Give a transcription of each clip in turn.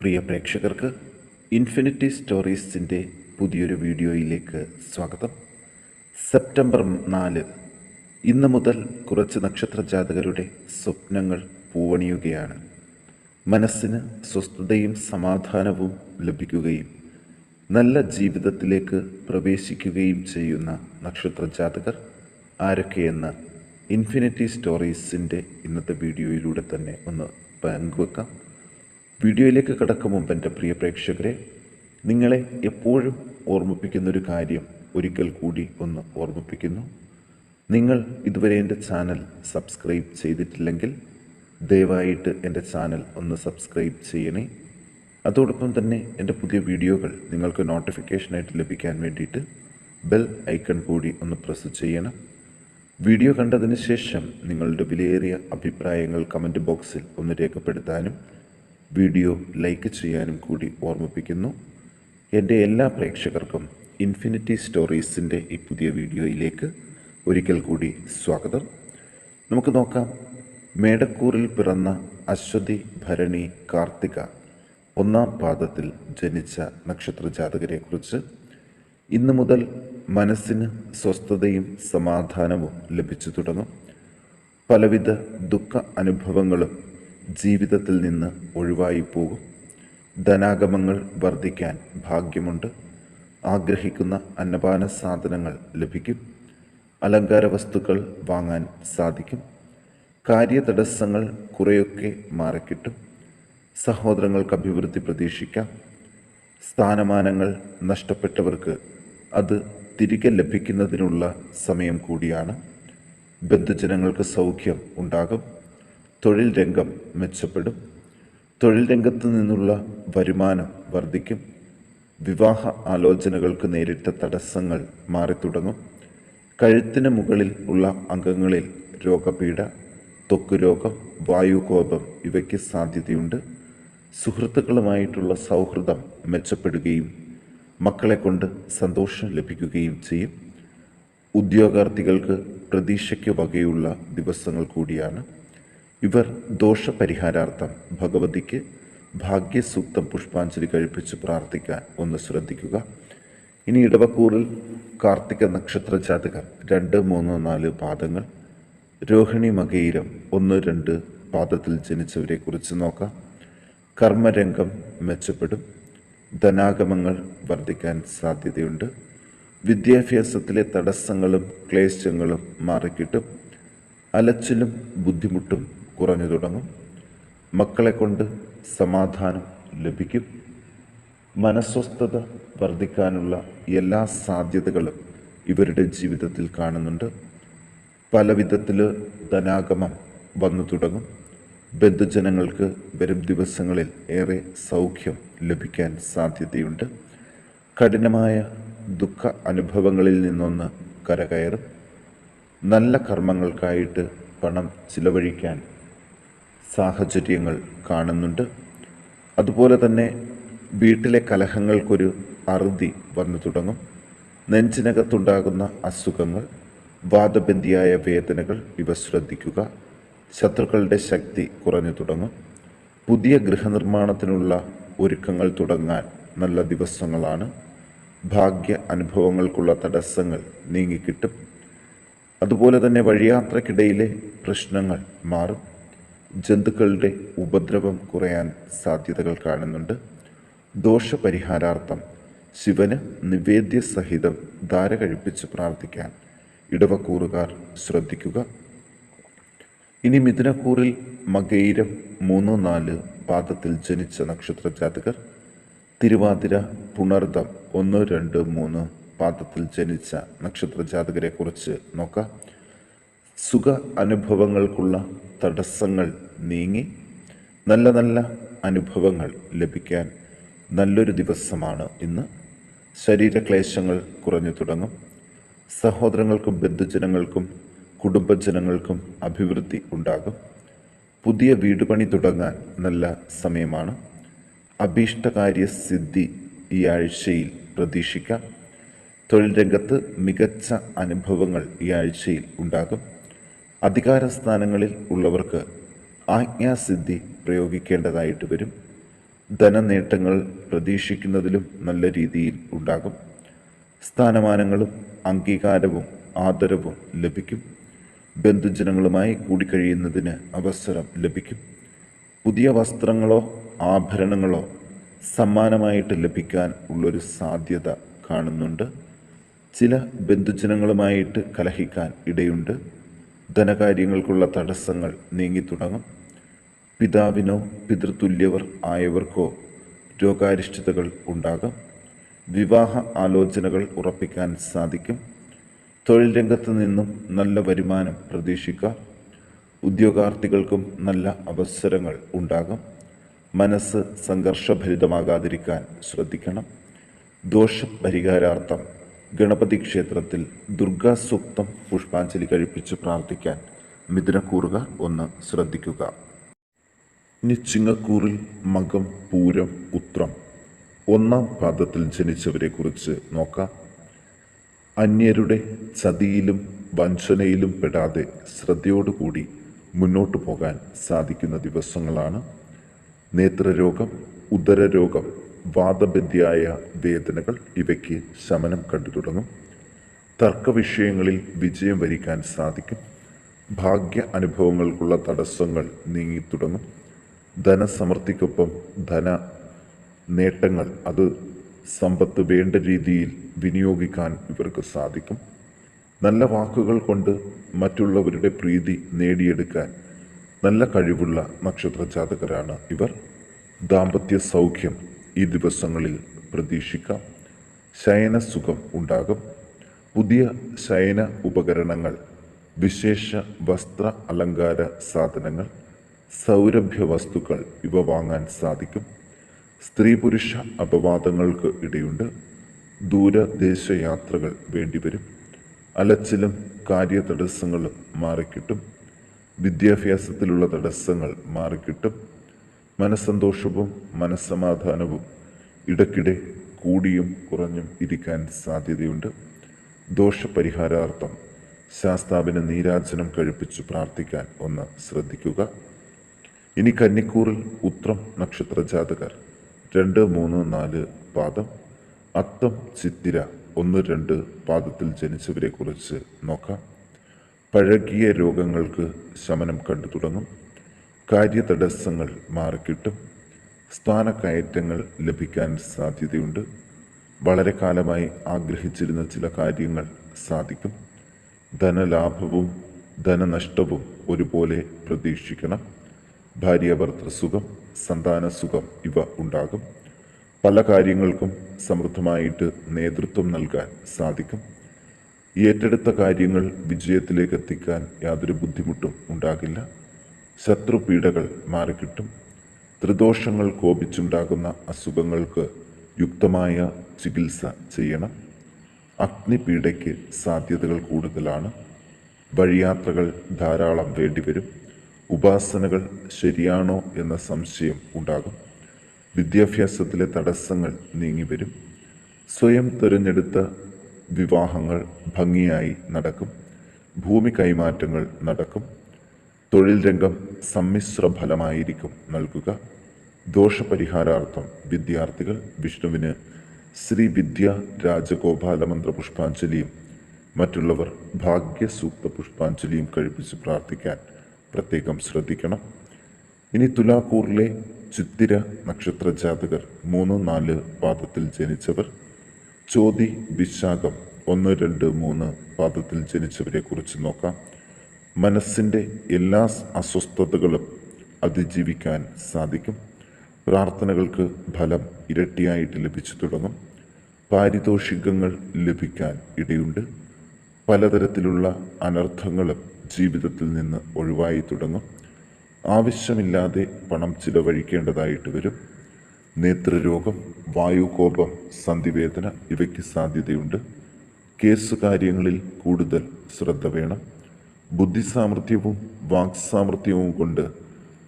പ്രിയ പ്രേക്ഷകർക്ക് ഇൻഫിനിറ്റി സ്റ്റോറീസിന്റെ പുതിയൊരു വീഡിയോയിലേക്ക് സ്വാഗതം. സെപ്റ്റംബർ നാല് ഇന്ന് മുതൽ കുറച്ച് നക്ഷത്ര ജാതകരുടെ സ്വപ്നങ്ങൾ പൂവണിയുകയാണ്. മനസ്സിന് സ്വസ്ഥതയും സമാധാനവും ലഭിക്കുകയും നല്ല ജീവിതത്തിലേക്ക് പ്രവേശിക്കുകയും ചെയ്യുന്ന നക്ഷത്ര ജാതകർ ആരൊക്കെയെന്ന് ഇൻഫിനിറ്റി സ്റ്റോറീസിന്റെ ഇന്നത്തെ വീഡിയോയിലൂടെ തന്നെ ഒന്ന് പങ്കുവെക്കാം. വീഡിയോയിലേക്ക് കടക്കും മുമ്പ് എന്റെ പ്രിയ പ്രേക്ഷകരെ നിങ്ങളെ എപ്പോഴും ഓർമ്മിപ്പിക്കുന്നൊരു കാര്യം ഒരിക്കൽ കൂടി ഒന്ന് ഓർമ്മിപ്പിക്കുന്നു. നിങ്ങൾ ഇതുവരെ എന്റെ ചാനൽ സബ്സ്ക്രൈബ് ചെയ്തിട്ടില്ലെങ്കിൽ ദയവായിട്ട് എന്റെ ചാനൽ ഒന്ന് സബ്സ്ക്രൈബ് ചെയ്യണേ. അതോടൊപ്പം തന്നെ എന്റെ പുതിയ വീഡിയോകൾ നിങ്ങൾക്ക് നോട്ടിഫിക്കേഷനായിട്ട് ലഭിക്കാൻ വേണ്ടിയിട്ട് ബെൽ ഐക്കൺ കൂടി ഒന്ന് പ്രസ് ചെയ്യണം. വീഡിയോ കണ്ടതിന് ശേഷം നിങ്ങളുടെ വിലയേറിയ അഭിപ്രായങ്ങൾ കമന്റ് ബോക്സിൽ ഒന്ന് രേഖപ്പെടുത്താനും വീഡിയോ ലൈക്ക് ചെയ്യാനും കൂടി ഓർമ്മിപ്പിക്കുന്നു. എന്റെ എല്ലാ പ്രേക്ഷകർക്കും ഇൻഫിനിറ്റി സ്റ്റോറീസിന്റെ ഈ പുതിയ വീഡിയോയിലേക്ക് ഒരിക്കൽ കൂടി സ്വാഗതം. നമുക്ക് നോക്കാം. മേടക്കൂറിൽ പിറന്ന അശ്വതി ഭരണി കാർത്തിക ഒന്നാം പാദത്തിൽ ജനിച്ച നക്ഷത്ര ജാതകരെക്കുറിച്ച് ഇന്നു മുതൽ മനസ്സിന് സ്വസ്ഥതയും സമാധാനവും ലഭിച്ചു തുടങ്ങും. പലവിധ ദുഃഖ അനുഭവങ്ങളും ജീവിതത്തിൽ നിന്ന് ഒഴിവായി പോകും ധനാഗമങ്ങൾ വർദ്ധിക്കാൻ ഭാഗ്യമുണ്ട്. ആഗ്രഹിക്കുന്ന അന്നപാന സാധനങ്ങൾ ലഭിക്കും. അലങ്കാര വസ്തുക്കൾ വാങ്ങാൻ സാധിക്കും. കാര്യതടസ്സങ്ങൾ കുറേയൊക്കെ മാറിക്കിട്ടും. സഹോദരങ്ങൾക്ക് അഭിവൃദ്ധി പ്രതീക്ഷിക്കാം. സ്ഥാനമാനങ്ങൾ നഷ്ടപ്പെട്ടവർക്ക് അത് തിരികെ ലഭിക്കുന്നതിനുള്ള സമയം കൂടിയാണ്. ബന്ധുജനങ്ങൾക്ക് സൗഖ്യം ഉണ്ടാകും. തൊഴിൽ രംഗം മെച്ചപ്പെടും. തൊഴിൽ രംഗത്ത് നിന്നുള്ള വരുമാനം വർദ്ധിക്കും. വിവാഹ ആലോചനകൾക്ക് നേരിട്ട തടസ്സങ്ങൾ മാറിത്തുടങ്ങും. കഴുത്തിന് മുകളിൽ ഉള്ള അംഗങ്ങളിൽ രോഗപീഠ ത്വക്കുരോഗം വായുകോപം ഇവയ്ക്ക് സാധ്യതയുണ്ട്. സുഹൃത്തുക്കളുമായിട്ടുള്ള സൗഹൃദം മെച്ചപ്പെടുകയും മക്കളെ കൊണ്ട് സന്തോഷം ലഭിക്കുകയും ചെയ്യും. ഉദ്യോഗാർത്ഥികൾക്ക് പ്രതീക്ഷയ്ക്ക് വകയുള്ള ദിവസങ്ങൾ കൂടിയാണ്. ഇവർ ദോഷപരിഹാരാർത്ഥം ഭഗവതിക്ക് ഭാഗ്യസൂക്തം പുഷ്പാഞ്ജലി കഴിപ്പിച്ച് പ്രാർത്ഥിക്കാൻ ഒന്ന് ശ്രദ്ധിക്കുക. ഇനി ഇടവക്കൂറിൽ കാർത്തിക നക്ഷത്ര ജാതകർ രണ്ട് മൂന്ന് നാല് പാദങ്ങൾ. രോഹിണി മകയിരം ഒന്ന് രണ്ട് പാദത്തിൽ ജനിച്ചവരെ കുറിച്ച് നോക്കാം. കർമ്മരംഗം മെച്ചപ്പെടും. ധനാഗമങ്ങൾ വർദ്ധിക്കാൻ സാധ്യതയുണ്ട്. വിദ്യാഭ്യാസത്തിലെ തടസ്സങ്ങളും ക്ലേശങ്ങളും മാറിക്കിട്ടും. അലച്ചിലും ബുദ്ധിമുട്ടും കുറഞ്ഞു തുടങ്ങും. മക്കളെ കൊണ്ട് സമാധാനം ലഭിക്കും. മനസ്വസ്ഥത വർദ്ധിക്കാനുള്ള എല്ലാ സാധ്യതകളും ഇവരുടെ ജീവിതത്തിൽ കാണുന്നുണ്ട്. പല വിധത്തിൽ ധനാഗമം വന്നു തുടങ്ങും. ബന്ധുജനങ്ങൾക്ക് വരും ദിവസങ്ങളിൽ ഏറെ സൗഖ്യം ലഭിക്കാൻ സാധ്യതയുണ്ട്. കഠിനമായ ദുഃഖ അനുഭവങ്ങളിൽ നിന്നൊന്ന് കരകയറും. നല്ല കർമ്മങ്ങൾക്കായിട്ട് പണം ചിലവഴിക്കാൻ സാഹചര്യങ്ങൾ കാണുന്നുണ്ട്. അതുപോലെ തന്നെ വീട്ടിലെ കലഹങ്ങൾക്കൊരു അറുതി വന്നു തുടങ്ങും. നെഞ്ചിനകത്തുണ്ടാകുന്ന അസുഖങ്ങൾ വാദബന്ധിയായ വേദനകൾ ഇവ ശ്രദ്ധിക്കുക. ശത്രുക്കളുടെ ശക്തി കുറഞ്ഞു തുടങ്ങും. പുതിയ ഗൃഹനിർമ്മാണത്തിനുള്ള ഒരുക്കങ്ങൾ തുടങ്ങാൻ നല്ല ദിവസങ്ങളാണ്. ഭാഗ്യ അനുഭവങ്ങൾക്കുള്ള തടസ്സങ്ങൾ നീങ്ങിക്കിട്ടും. അതുപോലെ തന്നെ വഴിയാത്രക്കിടയിലെ പ്രശ്നങ്ങൾ മാറും. ജന്തുക്കളുടെ ഉപദ്രവം കുറയാൻ സാധ്യതകൾ കാണുന്നുണ്ട്. ദോഷപരിഹാരാർത്ഥം ശിവന് നിവേദ്യ സഹിതം ധാര കഴിപ്പിച്ച് പ്രാർത്ഥിക്കാൻ ഇടവക്കൂറുകാർ ശ്രദ്ധിക്കുക. ഇനി മിഥുനക്കൂറിൽ മകയിരം മൂന്ന് നാല് പാദത്തിൽ ജനിച്ച നക്ഷത്ര ജാതകർ തിരുവാതിര പുണർദം ഒന്ന് രണ്ട് മൂന്ന് പാദത്തിൽ ജനിച്ച നക്ഷത്ര ജാതകരെ കുറിച്ച് നോക്കാം. സുഖ അനുഭവങ്ങൾക്കുള്ള തടസ്സങ്ങൾ നീങ്ങി നല്ല നല്ല അനുഭവങ്ങൾ ലഭിക്കാൻ നല്ലൊരു ദിവസമാണ് ഇന്ന്. ശരീരക്ലേശങ്ങൾ കുറഞ്ഞു തുടങ്ങും. സഹോദരങ്ങൾക്കും ബന്ധുജനങ്ങൾക്കും കുടുംബജനങ്ങൾക്കും അഭിവൃദ്ധി ഉണ്ടാകും. പുതിയ വീട് പണി തുടങ്ങാൻ നല്ല സമയമാണ്. അഭീഷ്ടകാര്യ സിദ്ധി ഈ ആഴ്ചയിൽ പ്രതീക്ഷിക്കാം. തൊഴിൽ രംഗത്ത് മികച്ച അനുഭവങ്ങൾ ഈ ആഴ്ചയിൽ ഉണ്ടാകും. അധികാര സ്ഥാനങ്ങളിൽ ഉള്ളവർക്ക് ആജ്ഞാസിദ്ധി പ്രയോഗിക്കേണ്ടതായിട്ട് വരും. ധനനേട്ടങ്ങൾ പ്രതീക്ഷിക്കുന്നതിലും നല്ല രീതിയിൽ ഉണ്ടാകും. സ്ഥാനമാനങ്ങളും അംഗീകാരവും ആദരവും ലഭിക്കും. ബന്ധുജനങ്ങളുമായി കൂടിക്കഴിയുന്നതിന് അവസരം ലഭിക്കും. പുതിയ വസ്ത്രങ്ങളോ ആഭരണങ്ങളോ സമ്മാനമായിട്ട് ലഭിക്കാൻ ഉള്ളൊരു സാധ്യത കാണുന്നുണ്ട്. ചില ബന്ധുജനങ്ങളുമായിട്ട് കലഹിക്കാൻ ഇടയുണ്ട്. ധനകാര്യങ്ങൾക്കുള്ള തടസ്സങ്ങൾ നീങ്ങിത്തുടങ്ങും. പിതാവിനോ പിതൃതുല്യവർ ആയവർക്കോ രോഗാരിഷ്ടതകൾ ഉണ്ടാകാം. വിവാഹ ആലോചനകൾ ഉറപ്പിക്കാൻ സാധിക്കും. തൊഴിൽ രംഗത്ത് നിന്നും നല്ല വരുമാനം പ്രതീക്ഷിക്കാം. ഉദ്യോഗാർത്ഥികൾക്കും നല്ല അവസരങ്ങൾ ഉണ്ടാകും. മനസ്സ് സംഘർഷഭരിതമാകാതിരിക്കാൻ ശ്രദ്ധിക്കണം. ദോഷപരിഹാരാർത്ഥം ഗണപതി ക്ഷേത്രത്തിൽ ദുർഗാ സൂക്തം പുഷ്പാഞ്ജലി കഴിപ്പിച്ച് പ്രാർത്ഥിക്കാൻ മിഥുനക്കൂറുകാർ ഒന്ന് ശ്രദ്ധിക്കുക. ഇനി ചിങ്ങക്കൂറിൽ മകം പൂരം ഉത്രം ഒന്നാം പാദത്തിൽ ജനിച്ചവരെ കുറിച്ച് നോക്കാം. അന്യരുടെ ചതിയിലും വഞ്ചനയിലും പെടാതെ ശ്രദ്ധയോടുകൂടി മുന്നോട്ടു പോകാൻ സാധിക്കുന്ന ദിവസങ്ങളാണ്. നേത്രരോഗം ഉദരരോഗം വാദബന്ധിയായ വേദനകൾ ഇവയ്ക്ക് ശമനം കണ്ടു തുടങ്ങും. തർക്കവിഷയങ്ങളിൽ വിജയം വരിക്കാൻ സാധിക്കും. ഭാഗ്യ അനുഭവങ്ങൾക്കുള്ള തടസ്സങ്ങൾ നീങ്ങിത്തുടങ്ങും ധനസമൃദ്ധിക്കൊപ്പം ധന നേട്ടങ്ങൾ അത് സമ്പത്ത് വേണ്ട രീതിയിൽ വിനിയോഗിക്കാൻ ഇവർക്ക് സാധിക്കും. നല്ല വാക്കുകൾ കൊണ്ട് മറ്റുള്ളവരുടെ പ്രീതി നേടിയെടുക്കാൻ നല്ല കഴിവുള്ള നക്ഷത്ര ജാതകരാണ് ഇവർ. ദാമ്പത്യ സൗഖ്യം ഈ ദിവസങ്ങളിൽ പ്രതീക്ഷിക്കാം. ശയനസുഖം ഉണ്ടാകും. പുതിയ ശയന ഉപകരണങ്ങൾ വിശേഷ വസ്ത്ര അലങ്കാര സാധനങ്ങൾ സൗരഭ്യ വസ്തുക്കൾ ഇവ വാങ്ങാൻ സാധിക്കും. സ്ത്രീ പുരുഷ അപവാദങ്ങൾക്ക് ഇടയുണ്ട്. ദൂരദേശ യാത്രകൾ വേണ്ടിവരും. അലച്ചിലും കാര്യതടസ്സങ്ങളും മാറിക്കിട്ടും. വിദ്യാഭ്യാസത്തിലുള്ള തടസ്സങ്ങൾ മാറിക്കിട്ടും. മനസ്സന്തോഷവും മനസ്സമാധാനവും ഇടയ്ക്കിടെ കൂടിയും കുറഞ്ഞും ഇരിക്കാൻ സാധ്യതയുണ്ട്. ദോഷപരിഹാരാർത്ഥം ശാസ്താവിന് നീരാജനം കഴിപ്പിച്ചു പ്രാർത്ഥിക്കാൻ ഒന്ന് ശ്രദ്ധിക്കുക. ഇനി കന്നിക്കൂറിൽ ഉത്രം നക്ഷത്ര ജാതകർ രണ്ട് മൂന്ന് നാല് പാദം അത്തം ചിത്തിര ഒന്ന് രണ്ട് പാദത്തിൽ ജനിച്ചവരെ കുറിച്ച് നോക്കാം. പഴകിയ രോഗങ്ങൾക്ക് ശമനം കണ്ടു തുടങ്ങും. കാര്യതടസ്സങ്ങൾ മാറിക്കിട്ടും സ്ഥാനക്കയറ്റങ്ങൾ ലഭിക്കാൻ സാധ്യതയുണ്ട്. വളരെ കാലമായി ആഗ്രഹിച്ചിരുന്ന ചില കാര്യങ്ങൾ സാധിക്കും. ധനലാഭവും ധനനഷ്ടവും ഒരുപോലെ പ്രതീക്ഷിക്കണം. ഭാര്യാഭർത്തൃസുഖം സന്താനസുഖം ഇവ ഉണ്ടാകും. പല കാര്യങ്ങൾക്കും സമൃദ്ധമായിട്ട് നേതൃത്വം നൽകാൻ സാധിക്കും. ഏറ്റെടുത്ത കാര്യങ്ങൾ വിജയത്തിലേക്ക് എത്തിക്കാൻ യാതൊരു ബുദ്ധിമുട്ടും ഉണ്ടാകില്ല. ശത്രുപീഡകൾ മാറിക്കിട്ടും. ത്രിദോഷങ്ങൾ കോപിച്ചുണ്ടാകുന്ന അസുഖങ്ങൾക്ക് യുക്തമായ ചികിത്സ ചെയ്യണം. അഗ്നിപീഡയ്ക്ക് സാധ്യതകൾ കൂടുതലാണ്. വഴിയാത്രകൾ ധാരാളം വേണ്ടിവരും. ഉപാസനകൾ ശരിയാണോ എന്ന സംശയം ഉണ്ടാകും. വിദ്യാഭ്യാസത്തിലെ തടസ്സങ്ങൾ നീങ്ങിവരും. സ്വയം തിരഞ്ഞെടുത്ത വിവാഹങ്ങൾ ഭംഗിയായി നടക്കും. ഭൂമി കൈമാറ്റങ്ങൾ നടക്കും. തൊഴിൽ രംഗം സമ്മിശ്ര ഫലമായിരിക്കും നൽകുക. ദോഷപരിഹാരാർത്ഥം വിദ്യാർത്ഥികൾ വിഷ്ണുവിന് ശ്രീ വിദ്യ രാജഗോപാലമന്ത്ര പുഷ്പാഞ്ജലിയും മറ്റുള്ളവർ ഭാഗ്യസൂക്ത പുഷ്പാഞ്ജലിയും കഴിപ്പിച്ച് പ്രാർത്ഥിക്കാൻ പ്രത്യേകം ശ്രദ്ധിക്കണം. ഇനി തുലാക്കൂറിലെ ചിത്തിര നക്ഷത്ര ജാതകർ മൂന്ന് നാല് പാദത്തിൽ ജനിച്ചവർ ചോതി വിശാഖം ഒന്ന് രണ്ട് മൂന്ന് പാദത്തിൽ ജനിച്ചവരെ കുറിച്ച് നോക്കാം. മനസ്സിന്റെ എല്ലാ അസ്വസ്ഥതകളും അതിജീവിക്കാൻ സാധിക്കും. പ്രാർത്ഥനകൾക്ക് ഫലം ഇരട്ടിയായിട്ട് ലഭിച്ചു തുടങ്ങും. പാരിതോഷികങ്ങൾ ലഭിക്കാൻ ഇടയുണ്ട്. പലതരത്തിലുള്ള അനർത്ഥങ്ങളും ജീവിതത്തിൽ നിന്ന് ഒഴിവായി തുടങ്ങും. ആവശ്യമില്ലാതെ പണം ചിലവഴിക്കേണ്ടതായിട്ട് വരും. നേത്രരോഗം വായുകോപം സന്ധിവേദന ഇവയ്ക്ക് സാധ്യതയുണ്ട്. കേസ് കാര്യങ്ങളിൽ കൂടുതൽ ശ്രദ്ധ വേണം. ബുദ്ധിസാമർഥ്യവും വാക്സാമർഥ്യവും കൊണ്ട്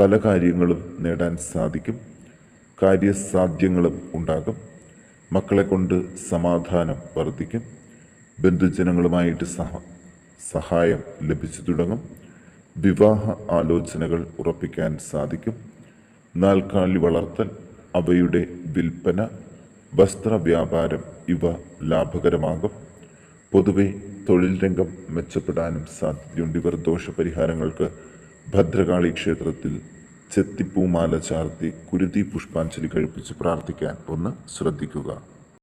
പല കാര്യങ്ങളും നേടാൻ സാധിക്കും. കാര്യസാധ്യങ്ങളും ഉണ്ടാകും. മക്കളെ കൊണ്ട് സമാധാനം വർദ്ധിക്കും. ബന്ധുജനങ്ങളുമായിട്ട് സഹ സഹായം ലഭിച്ചു തുടങ്ങും. വിവാഹ ആലോചനകൾ ഉറപ്പിക്കാൻ സാധിക്കും. നാൽക്കാലി വളർത്തൽ അവയുടെ വിൽപ്പന വസ്ത്രവ്യാപാരം ഇവ ലാഭകരമാകും. പൊതുവെ തൊഴിൽ രംഗം മെച്ചപ്പെടാനും സാധ്യതയുണ്ട്. ഇവർ ദോഷപരിഹാരങ്ങൾക്ക് ഭദ്രകാളി ക്ഷേത്രത്തിൽ ചെത്തിപ്പൂമാല ചാർത്തി കുരുതി പുഷ്പാഞ്ജലി കഴിപ്പിച്ച് പ്രാർത്ഥിക്കാൻ ഒന്ന് ശ്രദ്ധിക്കുക.